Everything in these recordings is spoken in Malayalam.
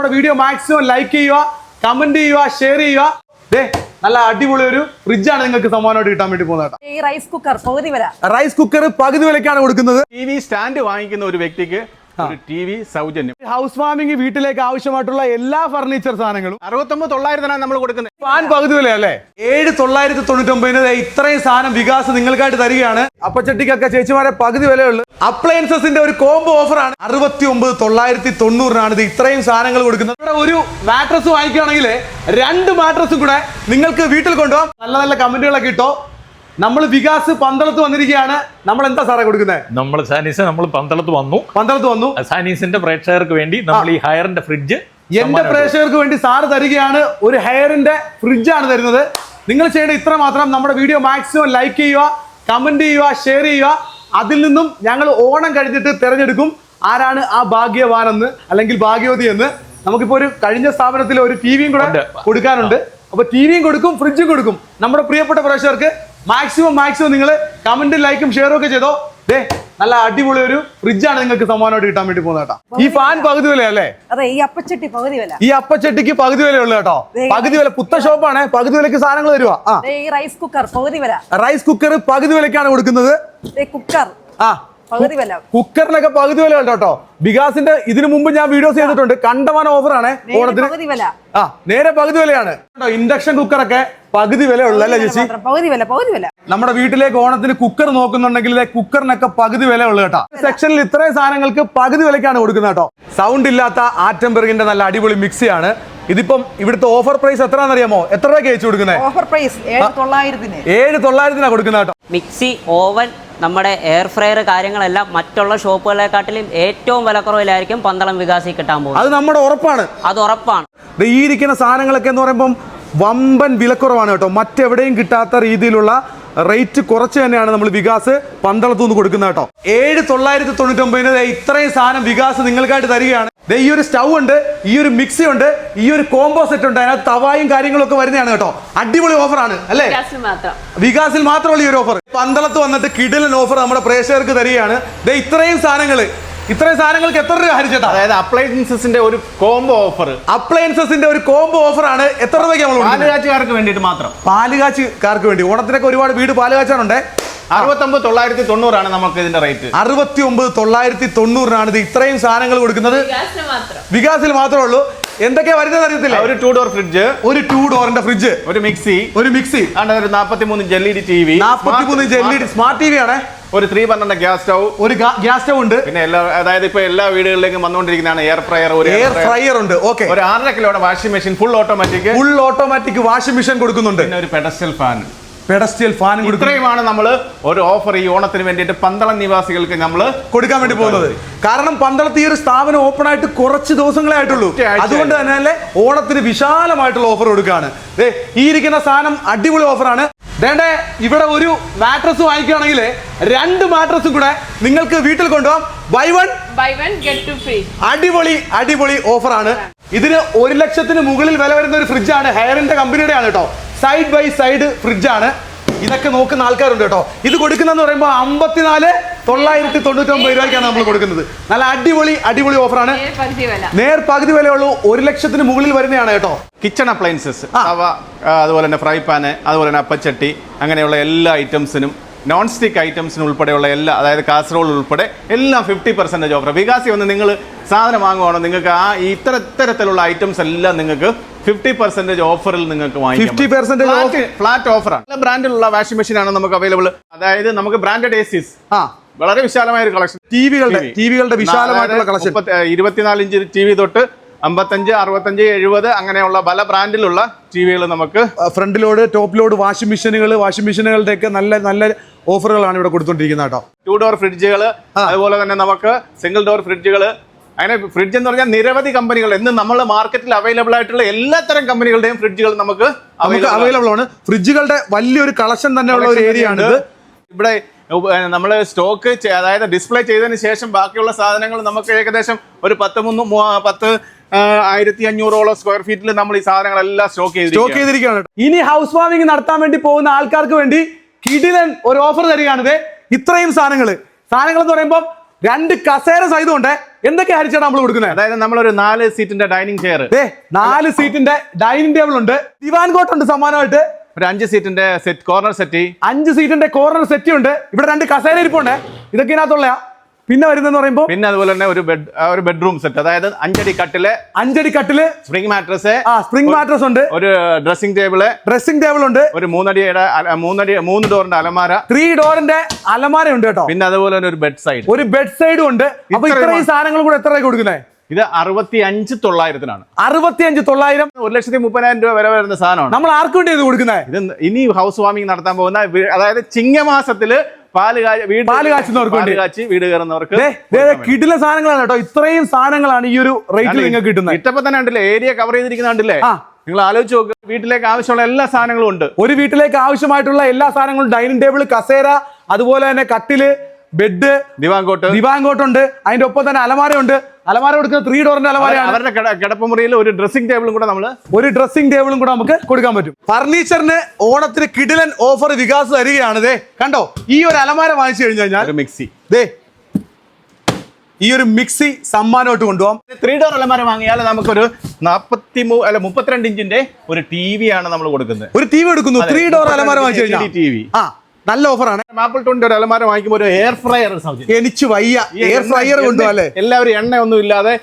നമ്മുടെ വീഡിയോ മാക്സിമം ലൈക്ക് ചെയ്യുക കമന്റ് ചെയ്യുക ഷെയർ ചെയ്യുക. ദേ നല്ല അടിപൊളി ഒരു ഫ്രിഡ്ജ് ആണ് നിങ്ങൾക്ക് സമ്മാനമായിട്ട് കിട്ടാൻ വേണ്ടി പോകുന്നത് ഈ റൈസ് കുക്കർ പകുതി വില റൈസ് കുക്കർ പകുതി വിലക്കാണ് കൊടുക്കുന്നത്. ടി വി സ്റ്റാൻഡ് വാങ്ങിക്കുന്ന ഒരു വ്യക്തിക്ക് ടി വി സൗജന്യം. ഹൗസ് വാമിംഗ് വീട്ടിലേക്ക് ആവശ്യമായിട്ടുള്ള എല്ലാ ഫർണിച്ചർ സാധനങ്ങളും. അറുപത്തൊമ്പത് തൊള്ളായിരത്തിനാണ് നമ്മൾ കൊടുക്കുന്നത്. ഫാൻ പകുതി വില അല്ലേ? ഏഴ് തൊള്ളായിരത്തി തൊണ്ണൂറ്റി ഒമ്പതിന് ഇത്രയും സാധനം വികാസ് നിങ്ങൾക്കായിട്ട് തരികയാണ്. അപ്പച്ചട്ടിക്കൊക്കെ ചേച്ചിമാരെ പകുതി വിലയുള്ളൂ അപ്ലയൻസസിന്റെ ഒരു കോംബോ ഓഫറാണ്. അറുപത്തി ഒമ്പത് തൊള്ളായിരത്തി തൊണ്ണൂറിനാണ് ഇത് ഇത്രയും സാധനങ്ങൾ കൊടുക്കുന്നത്. ഇവിടെ ഒരു മാട്രസ് വാങ്ങിക്കുകയാണെങ്കിൽ രണ്ട് മാട്രസും കൂടെ നിങ്ങൾക്ക് വീട്ടിൽ കൊണ്ടുപോകാം. നല്ല നല്ല കമന്റുകളൊക്കെ ഇട്ടോ. നമ്മൾ വികാസ് പന്തളത്ത് വന്നിരിക്കുകയാണ്. നമ്മൾ എന്താ സാറേ കൊടുക്കുന്നത് നമ്മൾ സാനീസ് നമ്മൾ പന്തളത്ത് വന്നു. പന്തളത്ത് വന്നു. സാനീസിന്റെ പ്രേക്ഷകർക്ക് വേണ്ടി നമ്മൾ ഈ ഹയറിന്റെ ഫ്രിഡ്ജ് എന്റെ പ്രേക്ഷകർക്ക് വേണ്ടി സാറ് തരികയാണ്. ഒരു ഹെയറിന്റെ ഫ്രിഡ്ജാണ് തരുന്നത്. നിങ്ങൾ ചെയ്യേണ്ട ഇത്ര മാത്രം നമ്മുടെ വീഡിയോ മാക്സിമം ലൈക്ക് ചെയ്യുക കമന്റ് ചെയ്യുക ഷെയർ ചെയ്യുക. അതിൽ നിന്നും ഞങ്ങൾ ഓണം കഴിഞ്ഞിട്ട് തിരഞ്ഞെടുക്കും ആരാണ് ആ ഭാഗ്യവാനെന്ന് അല്ലെങ്കിൽ ഭാഗ്യവതി എന്ന്. നമുക്കിപ്പോ ഒരു കഴിഞ്ഞ സ്ഥാപനത്തിൽ ഒരു ടി വിയും കൂടെ കൊടുക്കാനുണ്ട്. അപ്പൊ ടി വിയും കൊടുക്കും ഫ്രിഡ്ജും കൊടുക്കും. നമ്മുടെ പ്രിയപ്പെട്ട പ്രേക്ഷകർക്ക് മാക്സിമം മാക്സിമം നിങ്ങൾ കമന്റ് ലൈക്കും ഷെയറും ഒക്കെ ചെയ്തോ. ദേ നല്ല അടിപൊളി ഒരു ഫ്രിഡ്ജാണ് നിങ്ങൾക്ക് സമ്മാനമായിട്ട് കിട്ടാൻ വേണ്ടി പോകുന്നത് കേട്ടോ. ഈ ഫാൻ പകുതി വില അല്ലേ ഈ അപ്പച്ചട്ടി പകുതി വില. ഈ അപ്പച്ചട്ടിക്ക് പകുതി വിലയുള്ളൂ കേട്ടോ. പകുതി വില പുത്ത ഷോപ്പാണ് പകുതി വിലക്ക് സാധനങ്ങൾ തരുവാ. റൈസ് കുക്കർ പകുതി വില. റൈസ് കുക്കർ പകുതി വിലക്കാണ് കൊടുക്കുന്നത്. കുക്കർ ആ. വില കുക്കറിനൊക്കെ പകുതി വില ഉണ്ട് കേട്ടോ വികാസിന്റെ ഇതിനു മുമ്പ് ഞാൻ വീഡിയോസ് ചെയ്തിട്ടുണ്ട്. കണ്ടമാന ഓഫറാണ് ആണ്. ഓണത്തിന് പകുതി വില. ആ നേരെ പകുതി വിലയാണ്. കേട്ടോ ഇൻഡക്ഷൻ കുക്കറൊക്കെ പകുതി വില ഉള്ളു അല്ലേ ചേച്ചി? പകുതി വില പകുതി വില. നമ്മുടെ വീട്ടിലേക്ക് ഓണത്തിന് കുക്കർ നോക്കുന്നുണ്ടെങ്കിൽ കുക്കറിനൊക്കെ പകുതി വില ഉള്ളു കേട്ടോ. സെക്ഷനിൽ ഇത്രയും സാധനങ്ങൾക്ക് പകുതി വിലക്കാണ് കൊടുക്കുന്നത് കേട്ടോ സൗണ്ട് ഇല്ലാത്ത ആറ്റംബെർഗിന്റെ നല്ല അടിപൊളി മിക്സിയാണ് ഇതിപ്പം ഇവിടുത്തെ ഓഫർ പ്രൈസ് എത്രയാണെന്നറിയാമോ എത്ര രൂപ കഴിച്ചു കൊടുക്കുന്നത്? ഓഫർ പ്രൈസ് ഏഴ് തൊള്ളായിരത്തിന്. ഏഴ് തൊള്ളായിരത്തിനാണ് കൊടുക്കുന്നത് കേട്ടോ മിക്സി ഓവൻ നമ്മുടെ എയർ ഫ്രയർ കാര്യങ്ങളെല്ലാം മറ്റുള്ള ഷോപ്പുകളെക്കാട്ടിലും ഏറ്റവും വിലക്കുറവിലായിരിക്കും പന്തളം വികാസി കിട്ടാൻ പോകുന്നത്. അത് നമ്മുടെ ഉറപ്പാണ്. അത് ഉറപ്പാണ്. ഈ ഇരിക്കുന്ന സാധനങ്ങളൊക്കെ എന്ന് പറയുമ്പം വമ്പൻ വിലക്കുറവാണ് കേട്ടോ. മറ്റെവിടെയും കിട്ടാത്ത രീതിയിലുള്ള റേറ്റ് കുറച്ച് തന്നെയാണ് നമ്മൾ വികാസ് പന്തളത്തു നിന്ന് കൊടുക്കുന്നത് കേട്ടോ. ഏഴ് തൊള്ളായിരത്തി തൊണ്ണൂറ്റി ഒമ്പതിന് ഇത്രയും സാധനം വികാസ് നിങ്ങൾക്കായിട്ട് തരികയാണ്. ഈ ഒരു സ്റ്റൗ ഉണ്ട് ഈ ഒരു മിക്സി ഉണ്ട് ഈ ഒരു കോംബോ സെറ്റ് ഉണ്ട്. അതിനകത്ത് തവായും കാര്യങ്ങളൊക്കെ വരുന്നതാണ് കേട്ടോ. അടിപൊളി ഓഫറാണ് അല്ലേ? വികാസിൽ മാത്രമുള്ള ഈ ഒരു ഓഫർ പന്തളത്ത് വന്നിട്ട് കിടിലൻ ഓഫർ നമ്മുടെ പ്രേക്ഷകർക്ക് തരികയാണ്. ഇത്രയും സാധനങ്ങൾ ഇത്രയും സാധനങ്ങൾക്ക് എത്ര രൂപ ഹരിച്ചത് അതായത് അപ്ലയൻസസിന്റെ ഒരു കോംബോ ഓഫർ അപ്ലയൻസസിന്റെ ഒരു കോംബോ ഓഫർ ആണ് എത്ര രൂപയ്ക്ക് നമ്മൾ കൊടുക്കുന്നത്? പാലുകാച്ചുകാർക്ക് വേണ്ടിയിട്ട് മാത്രം. പാലുകാച്ചുകാർക്ക് വേണ്ടി. ഓണത്തിനൊക്കെ ഒരുപാട് വീട് പാലുകാച്ചാണുണ്ട് അറുപത്തൊമ്പത് തൊള്ളായിരത്തി തൊണ്ണൂറാണ് നമുക്ക് ഇതിന്റെ റേറ്റ്. അറുപത്തി ഒമ്പത് തൊള്ളായിരത്തി തൊണ്ണൂറിനാണ് ഇത് ഇത്രയും സാധനങ്ങൾ കൊടുക്കുന്നത്. വികാസിൽ മാത്രമേ ഉള്ളൂ. എന്തൊക്കെ വരുന്നത് അറിയത്തില്ല? ഒരു ടൂ ഡോർ ഫ്രിഡ്ജ് ഒരു ടൂ ഡോറിന്റെ ഫ്രിഡ്ജ് ഒരു മിക്സി ഒരു മിക്സി ആണ് ഒരു നാൽപ്പത്തി മൂന്ന് L E D T V. നാൽപ്പത്തി മൂന്ന് inch L E D smart T V ആണ്. ഒരു ത്രീ പന്ത്രണ്ട് ഗ്യാസ് സ്റ്റൗ ഒരു ഗ്യാസ് സ്റ്റൗ ഉണ്ട്. പിന്നെ എല്ലാ അതായത് ഇപ്പൊ എല്ലാ വീടുകളിലേക്കും വന്നുകൊണ്ടിരിക്കുന്നതാണ് എയർ ഫ്രയർ ഒരു എയർ ഫ്രയർ ഉണ്ട്. ഓക്കെ ഒരു ആറര കിലോയുടെ washing machine full automatic full automatic washing machine കൊടുക്കുന്നുണ്ട്. പിന്നെ ഒരു പെഡസ്റ്റൽ ഫാൻ പെഡസ്റ്റൽ ഫാൻ ഇത്രയുമാണ് നമ്മൾ ഒരു ഓഫർ ഈ ഓണത്തിന് വേണ്ടിയിട്ട് പന്തളം നിവാസികൾക്ക് നമ്മൾ കൊടുക്കാൻ വേണ്ടി പോകുന്നത്. കാരണം പന്തളത്ത് ഈ ഒരു സ്ഥാപനം ഓപ്പൺ ആയിട്ട് കുറച്ച് ദിവസങ്ങളെ ആയിട്ടുള്ളൂ. അതുകൊണ്ട് തന്നെ അല്ലേ ഓണത്തിന് വിശാലമായിട്ടുള്ള ഓഫർ കൊടുക്കുകയാണ്. ഈ ഇരിക്കുന്ന സാധനം അടിപൊളി ഓഫറാണ് വേണ്ടേ ഇവിടെ ഒരു മാട്രസ് വാങ്ങിക്കുകയാണെങ്കിൽ രണ്ട് മാട്രസും കൂടെ നിങ്ങൾക്ക് വീട്ടിൽ കൊണ്ടുപോകാം. Buy one buy one get two free. അടിപൊളി അടിപൊളി ഓഫറാണ് ഇതിന് ഒരു ലക്ഷത്തിന് മുകളിൽ വില വരുന്ന ഒരു ഫ്രിഡ്ജാണ് ഹെയറിന്റെ കമ്പനിയുടെ ആണ് കേട്ടോ. സൈഡ് ബൈ സൈഡ് ഫ്രിഡ്ജാണ് ഇതൊക്കെ നോക്കുന്ന ആൾക്കാരുണ്ട് കേട്ടോ. ഇത് കൊടുക്കുന്നതെന്ന് പറയുമ്പോൾ അമ്പത്തിനാല് തൊള്ളായിരത്തി തൊണ്ണൂറ്റി ഒമ്പത് രൂപയ്ക്കാണ് നമ്മൾ കൊടുക്കുന്നത്. നല്ല അടിപൊളി അടിപൊളി ഓഫറാണ്. നേർ പകുതി വിലയുള്ളൂ. ഒരു ലക്ഷത്തിന് മുകളിൽ വരുന്നതാണ് കേട്ടോ. കിച്ചൺ അപ്ലയൻസസ് തവ അതുപോലെ തന്നെ ഫ്രൈ പാന് അതുപോലെ തന്നെ അപ്പച്ചട്ടി അങ്ങനെയുള്ള എല്ലാ ഐറ്റംസിനും നോൺ സ്റ്റിക്ക് ഐറ്റംസിന് ഉൾപ്പെടെയുള്ള എല്ലാ അതായത് കാസറോൾ ഉൾപ്പെടെ എല്ലാം ഫിഫ്റ്റി പെർസെന്റേജ് ഓഫർ വികാസി വന്ന് നിങ്ങൾ സാധനം വാങ്ങുവാണോ? നിങ്ങൾക്ക് ആ ഇത്തരത്തരത്തിലുള്ള ഇത്തരത്തിലുള്ള ഐറ്റംസ് എല്ലാം നിങ്ങൾക്ക് ഫിഫ്റ്റി പെർസെന്റേജ് ഓഫറിൽ നിങ്ങൾക്ക് 50% off. ഫ്ലാറ്റ് ഓഫറാണ്. എല്ലാ ബ്രാൻഡിലുള്ള വാഷിംഗ് മെഷീൻ ആണ് നമുക്ക് അവൈലബിൾ. അതായത് നമുക്ക് ബ്രാൻഡഡ് എ സിസ് ആ. വളരെ വിശാലമായ ഒരു കളക്ഷൻ. ടിവികളുടെ ടിവികളുടെ വിശാലമായിട്ടുള്ള കളക്ഷൻ. ഇരുപത്തിനാല് ഇഞ്ച് ടി വി തൊട്ട് അമ്പത്തഞ്ച് അറുപത്തഞ്ച് എഴുപത് അങ്ങനെയുള്ള പല ബ്രാൻഡിലുള്ള ടി വികൾ നമുക്ക് front load top load washing മെഷീനുകൾ വാഷിംഗ് മെഷീനുകളുടെ ഒക്കെ നല്ല നല്ല ഓഫറുകളാണ് ഇവിടെ കൊടുത്തോണ്ടിരിക്കുന്നത് കേട്ടോ. ടു ഡോർ ഫ്രിഡ്ജുകൾ അതുപോലെ തന്നെ നമുക്ക് സിംഗിൾ ഡോർ ഫ്രിഡ്ജുകൾ അങ്ങനെ ഫ്രിഡ്ജ് എന്ന് പറഞ്ഞാൽ നിരവധി കമ്പനികൾ ഇന്ന് നമ്മൾ മാർക്കറ്റിൽ അവൈലബിൾ ആയിട്ടുള്ള എല്ലാത്തരം കമ്പനികളുടെയും ഫ്രിഡ്ജുകൾ നമുക്ക്. അവൈലബിൾ ആണ്. ഫ്രിഡ്ജുകളുടെ വലിയൊരു കളക്ഷൻ തന്നെ ഉള്ള ഒരു ഏരിയ ആണ് ഇവിടെ നമ്മൾ സ്റ്റോക്ക് അതായത് ഡിസ്പ്ലേ ചെയ്തതിന് ശേഷം ബാക്കിയുള്ള സാധനങ്ങൾ നമുക്ക് ഏകദേശം ഒരു പത്ത് മൂന്ന് പത്ത് ആയിരത്തി അഞ്ഞൂറോളം സ്ക്വയർ ഫീറ്റിൽ നമ്മൾ ഈ സാധനങ്ങളെല്ലാം സ്റ്റോക്ക് ചെയ്ത് സ്റ്റോക്ക് ചെയ്തിരിക്കുകയാണ് ചെയ്തിരിക്കുകയാണ് ഇനി ഹൗസ് വാമിംഗ് നടത്താൻ വേണ്ടി പോകുന്ന ആൾക്കാർക്ക് വേണ്ടി കിടിലൻ ഒരു ഓഫർ തരികയാണിത്. ഇത്രയും സാധനങ്ങൾ സാധനങ്ങൾ എന്ന് പറയുമ്പോൾ രണ്ട് കസേര സഹിതമുണ്ട് എന്തൊക്കെ ഹരിച്ചാണ് നമ്മൾ കൊടുക്കുന്നത്? അതായത് നമ്മളൊരു നാല് സീറ്റിന്റെ ഡൈനിങ് ചെയർ നാല് സീറ്റിന്റെ ഡൈനിങ് ടേബിൾ ഉണ്ട്. ദിവാൻ കോട്ട് ഉണ്ട് സമാനമായിട്ട് ഒരു അഞ്ച് സീറ്റിന്റെ സെറ്റ് കോർണർ സെറ്റ് അഞ്ച് സീറ്റിന്റെ കോർണർ സെറ്റ് ഉണ്ട്. ഇവിടെ രണ്ട് കസേര ഇരിപ്പുണ്ട്. ഇതൊക്കെ ഇതിനകത്തുള്ള പിന്നെ വരുന്നെന്ന് പറയുമ്പോൾ പിന്നെ അതുപോലെ തന്നെ ഒരു ബെഡ് ഒരു ബെഡ്റൂം സെറ്റ് അതായത് അഞ്ചടി കട്ടിൽ അഞ്ചടി കട്ടിൽ സ്പ്രിംഗ് മാട്രസ് ആ സ്പ്രിംഗ് മാട്രസ് ഉണ്ട്. ഒരു ഡ്രസ്സിംഗ് ടേബിൾ ഡ്രസ്സിംഗ് ടേബിൾ ഉണ്ട്. ഒരു മൂന്നടിയുടെ മൂന്നടി മൂന്ന് ഡോറിന്റെ അലമാര. ത്രീ ഡോറിന്റെ അലമാര ഉണ്ട് കേട്ടോ. പിന്നെ അതുപോലെ തന്നെ ഒരു ബെഡ് സൈഡ് ഒരു ബെഡ് സൈഡും ഉണ്ട്. അപ്പൊ ഇത്രയും ഈ സാധനങ്ങൾ കൂടെ എത്ര കൊടുക്കുന്നത് ഇത് അറുപത്തി അഞ്ച് തൊള്ളായിരത്തിനാണ്. അറുപത്തി അഞ്ച് തൊള്ളായിരം. ഒരു ലക്ഷത്തി മുപ്പതിനായിരം രൂപ വരെ വരുന്ന സാധനമാണ്. നമ്മൾ ആർക്കും വേണ്ടി ഇത് കൊടുക്കുന്നത് ഇത് ഇനി ഹൗസ് വാമിംഗ് നടത്താൻ പോകുന്ന അതായത് ചിങ്ങമാസത്തിൽ പാൽ വീട് പാൽ കാച്ചുന്നവർക്ക് പാൽ കാച്ചി വീട് കയറുന്നവർക്ക് ദേ, ദേ, ദേ, കിടില സാധനങ്ങളാണ് കേട്ടോ. ഇത്രയും സാധനങ്ങളാണ് ഈ ഒരു റേറ്റിൽ നിങ്ങൾക്ക് കിട്ടുന്നത്. ഇട്ടപ്പോ തന്നെ ഉണ്ടല്ലേ ഏരിയ കവർ ചെയ്തിരിക്കുന്ന കണ്ടില്ലേ? നിങ്ങൾ ആലോചിച്ച് നോക്ക് വീട്ടിലേക്ക് ആവശ്യമുള്ള എല്ലാ സാധനങ്ങളും ഉണ്ട്. ഒരു വീട്ടിലേക്ക് ആവശ്യമായിട്ടുള്ള എല്ലാ സാധനങ്ങളും ഡൈനിങ് ടേബിൾ കസേര അതുപോലെ തന്നെ കട്ടിൽ ബെഡ് ദിവാങ്കോട്ട്. ദിവാങ്കോട്ടുണ്ട്. അതിന്റെ ഒപ്പം തന്നെ അലമാരയുണ്ട്. അലമാര കൊടുക്കുന്ന ത്രീ ഡോറിന്റെ അലമാരയാണ്. അവരുടെ കിട- കിടപ്പുമുറിയിൽ ഒരു ഡ്രസ്സിംഗ് ടേബിളും കൂടെ നമ്മൾ ഒരു ഡ്രസ്സിംഗ് ടേബിളും കൂടെ നമുക്ക് കൊടുക്കാൻ പറ്റും. ഫർണിച്ചറിന് ഓണത്തിന് കിടിലൻ ഓഫർ വികാസ് തരികയാണ് ദേ കണ്ടോ? ഈ ഒരു അലമാര വാങ്ങിച്ചു കഴിഞ്ഞു കഴിഞ്ഞാൽ മിക്സി ദേ ഈ ഒരു മിക്സി സമ്മാനമായിട്ട് കൊണ്ടുപോകാം. ത്രീ ഡോർ അലമാര വാങ്ങിയാൽ നമുക്കൊരു നാപ്പത്തി മൂ അല്ല മുപ്പത്തിരണ്ട് ഇഞ്ചിന്റെ ഒരു ടി വി ആണ് നമ്മൾ കൊടുക്കുന്നത്. ഒരു ടി വി എടുക്കുന്നു ത്രീ ഡോർ അലമാര വാങ്ങിച്ചു കഴിഞ്ഞാൽ. ടി വി ആ നല്ല ഓഫറാണ്. മാപ്പിൾ ട്വന്റി ഒരു അലമാര വാങ്ങിക്കുമ്പോൾ ഒരു എയർ ഫ്രയർ എനിക്ക് വയ്യ. എയർ ഫ്രയർ കൊണ്ടുപോകാം അല്ലേ എല്ലാവരും എണ്ണ ഒന്നും ഇല്ലാതെ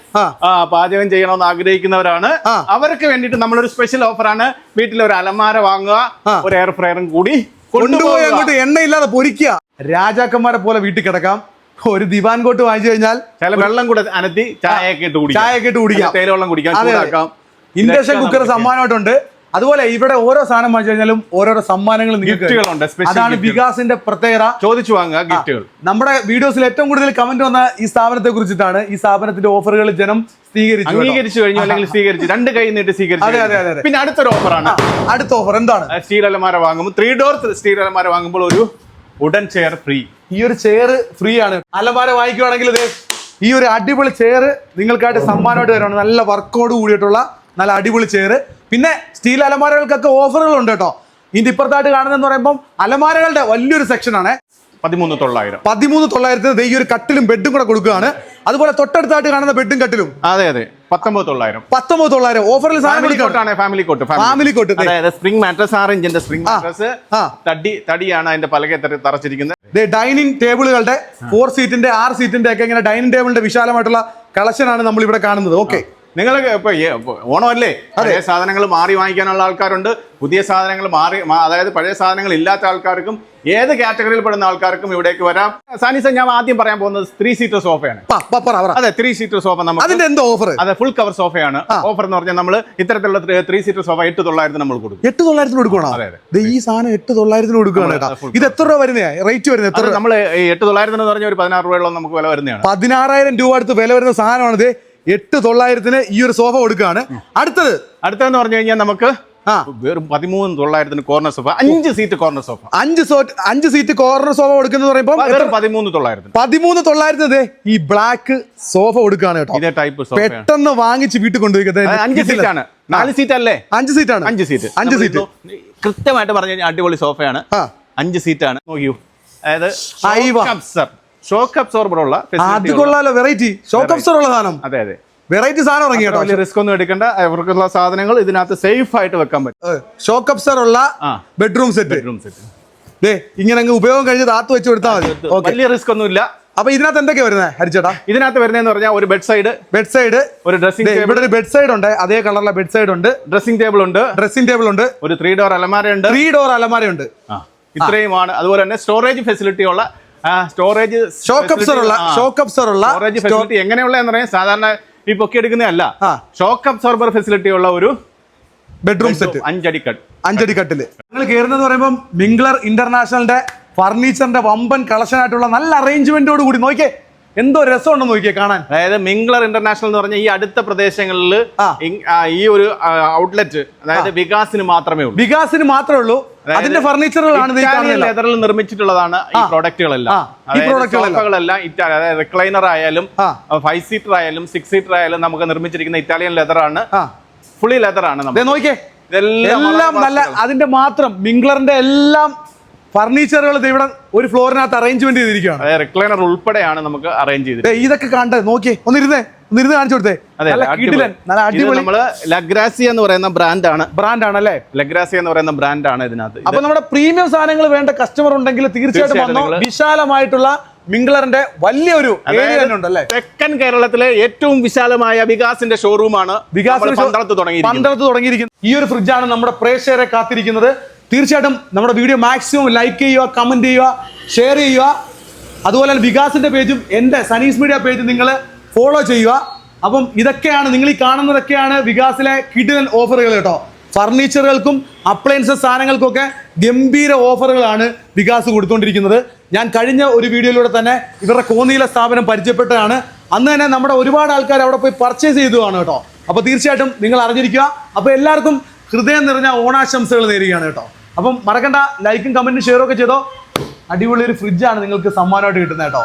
പാചകം ചെയ്യണമെന്ന് ആഗ്രഹിക്കുന്നവരാണ്. അവർക്ക് വേണ്ടിയിട്ട് നമ്മളൊരു സ്പെഷ്യൽ ഓഫറാണ് വീട്ടിൽ ഒരു അലമാര വാങ്ങുക ഒരു എയർ ഫ്രയറും കൂടി കൊണ്ടുപോയി അങ്ങോട്ട് എണ്ണയില്ലാതെ പൊരിക്കുക. രാജാക്കന്മാരെ പോലെ വീട്ടിൽ കിടക്കാം. ഒരു ദിവാൻ കോട്ട് വാങ്ങിച്ചു കഴിഞ്ഞാൽ ചില വെള്ളം കൂടെ അനത്തി ചായ ഒക്കെ ഇട്ട് കുടിക്കാം. ചായ ഒക്കെ ഇട്ട് കുടിക്കാം. തേയില വെള്ളം കുടിക്കാം. ഇൻഡക്ഷൻ കുക്കർ സമ്മാനമായിട്ടുണ്ട്. അതുപോലെ ഇവിടെ ഓരോ സാധനം വാങ്ങിച്ചു കഴിഞ്ഞാലും ഓരോരോ സമ്മാനങ്ങൾ ഗിഫ്റ്റുകളുണ്ട്, അതാണ് വികാസിന്റെ പ്രത്യേകത. ചോദിച്ചു വാങ്ങുക ഗിഫ്റ്റുകൾ നമ്മുടെ വീഡിയോസിൽ ഏറ്റവും കൂടുതൽ കമന്റ് വന്ന ഈ സ്ഥാപനത്തെ കുറിച്ചിട്ടാണ് ഈ സ്ഥാപനത്തിന്റെ ഓഫറുകൾ ജനം സ്വീകരിച്ചു സ്വീകരിച്ചു അംഗീകരിച്ചു കഴിഞ്ഞു അല്ലെങ്കിൽ സ്വീകരിച്ചു. രണ്ട് കൈ നീട്ടി സ്വീകരിച്ചു അതെ, അതെ, അതെ. പിന്നെ അടുത്തൊരു ഓഫറാണ് അടുത്ത ഓഫർ എന്താണ്? സ്റ്റീൽ അലമാര വാങ്ങുമ്പോൾ ത്രീ ഡോർ സ്റ്റീൽ അലമാര വാങ്ങുമ്പോൾ ഒരു ഉടൻ ചെയർ ഫ്രീ ഈ ഒരു ചെയർ ഫ്രീ ആണ്. അലമാര വാങ്ങിക്കുവാണെങ്കിൽ ഈ ഒരു അടിപൊളി ചെയർ നിങ്ങൾക്കായിട്ട് സമ്മാനമായിട്ട് വരുവാണ് നല്ല വർക്കോട് കൂടിയിട്ടുള്ള നല്ല അടിപൊളി ചെയർ പിന്നെ സ്റ്റീൽ അലമാരകൾക്കൊക്കെ ഓഫറുകളുണ്ട് കേട്ടോ. ഇതിന്റെ ഇപ്പുറത്തായിട്ട് കാണുന്നതെന്ന് പറയുമ്പോൾ അലമാരകളുടെ വലിയൊരു സെക്ഷനാണ് പതിമൂന്ന് തൊള്ളായിരം. പതിമൂന്ന് തൊള്ളായിരത്തിന് ദേ ഈ ഒരു കട്ടിലും ബെഡും കൂടെ കൊടുക്കുകയാണ്. അതുപോലെ തൊട്ടടുത്തായിട്ട് കാണുന്ന ബെഡും കട്ടിലും. അതെ അതെ. പത്തൊമ്പത് തൊള്ളായിരം. പത്തൊമ്പത് തൊള്ളായിരം. ഓഫറിൽ സാധനം family cot family cot family cot അതായത് സ്പ്രിംഗ് മാട്രസ് ആറ് ഇഞ്ചിന്റെ സ്പ്രിംഗ് മാട്രസ് തടി തടിയാണ് അതിന്റെ പലകെ തറ- തറച്ചിരിക്കുന്നത്. ഡൈനിങ് ടേബിളുകളുടെ ഫോർ സീറ്റിന്റെ ആറ് സീറ്റിന്റെ ഒക്കെ ഇങ്ങനെ ഡൈനിങ് ടേബിളിന്റെ വിശാലമായിട്ടുള്ള കളക്ഷനാണ് നമ്മൾ ഇവിടെ കാണുന്നത്. ഓക്കെ നിങ്ങൾ ഇപ്പൊ ഓണമല്ലേ? പഴയ സാധനങ്ങൾ മാറി വാങ്ങിക്കാനുള്ള ആൾക്കാരുണ്ട്. പുതിയ സാധനങ്ങൾ മാറി അതായത് പഴയ സാധനങ്ങൾ ഇല്ലാത്ത ആൾക്കാർക്കും ഏത് കാറ്റഗറിയിൽ പെടുന്ന ആൾക്കാർക്കും ഇവിടേക്ക് വരാം. സാനിസ ഞാൻ ആദ്യം പറയാൻ പോകുന്നത് ത്രീ സീറ്റർ സോഫയാണ് അതെ ത്രീ സീറ്റർ സോഫ നമുക്ക് അതിന്റെ എന്തോ ഓഫർ അതെ ഫുൾ കവർ സോഫയാണ് ഓഫർ എന്ന് പറഞ്ഞാൽ നമ്മൾ ഇത്തരത്തിലുള്ള ത്രീ സീറ്റർ സോഫ എട്ട് തൊള്ളായിരത്തിന് നമ്മൾ കൊടുക്കും. എട്ട് തൊള്ളായിരത്തിന് കൊടുക്കണോ അതെ, അതെ. ഈ സാധനം എട്ട് തൊള്ളായിരത്തിന് കൊടുക്കുകയാണ് ഇത് എത്ര രൂപ വരുന്നേ റേറ്റ് വരുന്നത് എത്ര നമ്മൾ എട്ട് തൊള്ളായിരത്തിന് പറഞ്ഞ ഒരു പതിനാറ് രൂപയോളം നമുക്ക് വില വരുന്നതാണ്. പതിനാറായിരം രൂപ അടുത്ത് വില വരുന്ന സാധനമാണ് ഇത്. എട്ട് തൊള്ളായിരത്തിന് ഈ ഒരു സോഫ കൊടുക്കുകയാണ്. അടുത്തത്. അടുത്തതെന്ന് പറഞ്ഞു കഴിഞ്ഞാൽ നമുക്ക് ആ. വെറും പതിമൂന്ന് തൊള്ളായിരത്തിന് കോർണർ സോഫ അഞ്ച് സീറ്റ് കോർണർ സോഫ അഞ്ച് സോറ്റ് അഞ്ച് സീറ്റ് കോർണർ സോഫ കൊടുക്കുന്നത് പറയുമ്പോൾ പതിമൂന്ന് തൊള്ളായിരത്തിന്. പതിമൂന്ന് തൊള്ളായിരത്തിന് ഈ ബ്ലാക്ക് സോഫ കൊടുക്കുകയാണ് കേട്ടോ. ഇതേ ടൈപ്പ് പെട്ടെന്ന് വാങ്ങിച്ച് വീട്ടിൽ കൊണ്ടുപോയി അഞ്ച് സീറ്റ് ആണ്. നാല് സീറ്റ് അല്ലേ? അഞ്ച് സീറ്റാണ് അഞ്ച് സീറ്റ് അഞ്ച് സീറ്റ് കൃത്യമായിട്ട് പറഞ്ഞു കഴിഞ്ഞാൽ അടിപൊളി സോഫയാണ് അഞ്ച് സീറ്റാണ് ആണ്. നോക്കിയൂ. അതായത്. ഷോക്ക് അബ്സോർബർ ഉള്ള അത് കൊള്ളാലോ വെറൈറ്റി ഷോക്ക് അബ്സോർബർ ഉള്ള സാധനം. അതെ അതെ. വെറൈറ്റി സാധനം ഇറങ്ങി കേട്ടോ വലിയ റിസ്ക് ഒന്നും എടുക്കേണ്ട. അവർക്കുള്ള സാധനങ്ങൾ ഇതിനകത്ത് സേഫ് ആയിട്ട് വെക്കാൻ പറ്റും. ഷോക്ക് അബ്സോർബർ ഉള്ള ബെഡ്റൂം സെറ്റ് ബെഡ്റൂം സെറ്റ് ദേ ഇങ്ങനെ അങ്ങ് ഉപയോഗം കഴിഞ്ഞ് താത്ത് വെച്ച് കൊടുത്താൽ മതി. വലിയ റിസ്ക് ഒന്നും ഇല്ല. അപ്പൊ ഇതിനകത്ത് എന്തൊക്കെ വരുന്നത് ഹരിച്ചേട്ടാ? ഇതിനകത്ത് വരുന്നതെന്ന് പറഞ്ഞാൽ ഒരു ബെഡ് സൈഡ് ബെഡ് സൈഡ് ഒരു ഡ്രസ്സിംഗ് ഇവിടെ ഒരു ബെഡ് സൈഡ് ഉണ്ട്. അതേ കളറിലെ ബെഡ് സൈഡ് ഉണ്ട്. ഡ്രസ്സിംഗ് ടേബിൾ ഉണ്ട്. ഡ്രസ്സിംഗ് ടേബിൾ ഉണ്ട്. ഒരു ത്രീ ഡോർ അലമാര ഉണ്ട്. ത്രീ ഡോർ അലമാര ഉണ്ട്. ഇത്രയുമാണ്. അതുപോലെ തന്നെ സ്റ്റോറേജ് ഫെസിലിറ്റി ഉള്ള സ്റ്റോറേജ് ഷോക്ക് ഉള്ള ഷോക്ക് ഉള്ള സ്റ്റോറേജ് ഫെസിലിറ്റി എങ്ങനെയുള്ള എന്ന് പറയാൻ സാധാരണ ഈ പൊക്കി എടുക്കുന്നതല്ല ഷോക്ക് അബ്സോർബർ ഫെസിലിറ്റി ഉള്ള ഒരു ബെഡ്റൂം സെറ്റ് അഞ്ചടി കട്ട് അഞ്ചടി കട്ടിൽ നിങ്ങൾ കയറുന്നത് പറയുമ്പോൾ മിംഗ്ലർ ഇന്റർനാഷണലിന്റെ ഫർണിച്ചറിന്റെ വമ്പൻ കളക്ഷൻ ആയിട്ടുള്ള നല്ല അറേഞ്ച്മെന്റോട് കൂടി. നോക്കിയേ. എന്തോ രസമുണ്ടെന്ന് നോക്കിയേ കാണാൻ. അതായത് മിംഗ്ലർ ഇന്റർനാഷണൽ എന്ന് പറഞ്ഞ ഈ അടുത്ത പ്രദേശങ്ങളിൽ ഈ ഒരു ഔട്ട്ലെറ്റ് അതായത് വികാസിന് മാത്രമേ ഉള്ളൂ. വികാസിന് മാത്രമേ ഉള്ളൂ. അതിന്റെ ഫർണിച്ചറുകളാണ് ലെതറിൽ നിർമ്മിച്ചിട്ടുള്ളതാണ് ഈ. പ്രോഡക്റ്റുകളെല്ലാം. ഇറ്റാലി അതായത് റിക്ലൈനർ ആയാലും. ഫൈവ് സീറ്റർ ആയാലും സിക്സ് സീറ്റർ ആയാലും നമുക്ക് നിർമ്മിച്ചിരിക്കുന്ന ഇറ്റാലിയൻ ലെതറാണ് ആണ്. ഫുള്ളി ലെതറാണ് നോക്കിയേ. എല്ലാം നല്ല അതിന്റെ മാത്രം മിംഗ്ലറിന്റെ എല്ലാം ഫർണിച്ചറുകൾ ഇവിടെ ഒരു ഫ്ലോറിനകത്ത് അറേഞ്ച്മെന്റ് ചെയ്തിരിക്കുകയാണ്. റിക്ലൈനർ ഉൾപ്പെടെയാണ് നമുക്ക് അറേഞ്ച് ചെയ്തത് ഇതൊക്കെ കണ്ടത് നോക്കിയേ ഒന്നിരുന്നേ ഒന്നിരുന്ന് കാണിച്ചു കൊടുത്തേ. നല്ല അടിപൊളി. നമ്മൾ ലഗ്രാസി എന്ന് പറയുന്ന ബ്രാൻഡാണ് ബ്രാൻഡ് ആണല്ലേ ലഗ്രാസി എന്ന് പറയുന്ന ബ്രാൻഡാണ് ഇതിനകത്ത്. ഇത് അപ്പൊ നമ്മുടെ പ്രീമിയം സാധനങ്ങൾ വേണ്ട കസ്റ്റമർ ഉണ്ടെങ്കിൽ തീർച്ചയായിട്ടും വന്നോ. വിശാലമായിട്ടുള്ള മിംഗ്ലറിന്റെ വലിയൊരു തെക്കൻ കേരളത്തിലെ ഏറ്റവും വിശാലമായ വികാസിന്റെ ഷോറൂമാണ് വികാസ് പന്തളത്ത് തുടങ്ങിയിരിക്കുന്നത്. പന്തളത്ത് തുടങ്ങിയിരിക്കുന്നത്. ഈ ഒരു ഫ്രിഡ്ജാണ് നമ്മുടെ പ്രേക്ഷകരെ കാത്തിരിക്കുന്നത്. തീർച്ചയായിട്ടും നമ്മുടെ വീഡിയോ മാക്സിമം ലൈക്ക് ചെയ്യുക കമന്റ് ചെയ്യുക ഷെയർ ചെയ്യുക. അതുപോലെ തന്നെ വികാസിന്റെ പേജും എന്റെ സനീസ് മീഡിയ പേജും നിങ്ങൾ ഫോളോ ചെയ്യുക. അപ്പം ഇതൊക്കെയാണ് നിങ്ങൾ ഈ കാണുന്നതൊക്കെയാണ് വികാസിലെ കിഡിലൻ ഓഫറുകൾ കേട്ടോ. ഫർണിച്ചറുകൾക്കും അപ്ലയൻസസ് സാധനങ്ങൾക്കൊക്കെ ഗംഭീര ഓഫറുകളാണ് വികാസ് കൊടുത്തുകൊണ്ടിരിക്കുന്നത് ഞാൻ കഴിഞ്ഞ ഒരു വീഡിയോയിലൂടെ തന്നെ ഇവരുടെ കോന്നിയിലെ സ്ഥാപനം പരിചയപ്പെട്ടതാണ്. അന്ന് തന്നെ നമ്മുടെ ഒരുപാട് ആൾക്കാർ അവിടെ പോയി പർച്ചേസ് ചെയ്തതാണ് കേട്ടോ. അപ്പോൾ തീർച്ചയായിട്ടും നിങ്ങൾ അറിഞ്ഞിരിക്കുക. അപ്പോൾ എല്ലാവർക്കും ഹൃദയം നിറഞ്ഞ ഓണാശംസകൾ നേരുകയാണ് കേട്ടോ. അപ്പം മറക്കണ്ട ലൈക്കും കമന്റും ഷെയറും ഒക്കെ ചെയ്തോ. അടിപൊളി ഒരു ഫ്രിഡ്ജാണ് നിങ്ങൾക്ക് സമ്മാനമായിട്ട് കിട്ടുന്നത് കേട്ടോ.